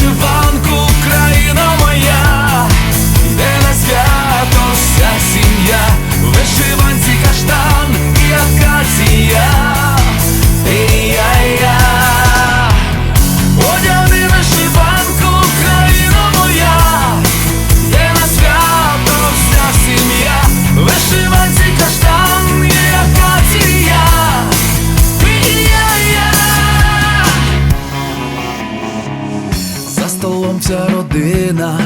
вишиванку,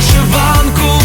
Вишиванку,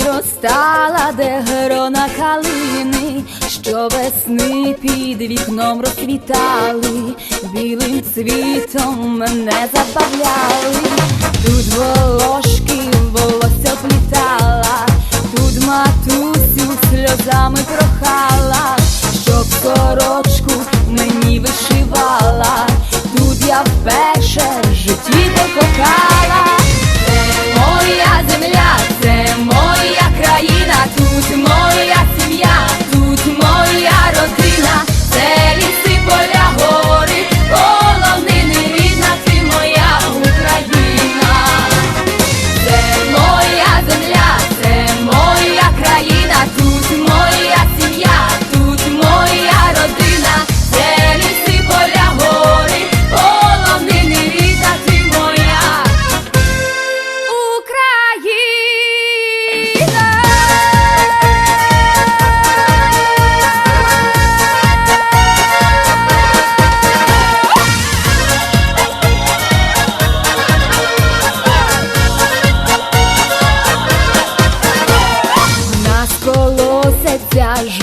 виростала, де грона калини, що весни під вікном розквітали, білим цвітом мене забавляли, тут волошки волосся плітала, тут матусю сльозами прохала, щоб сорочку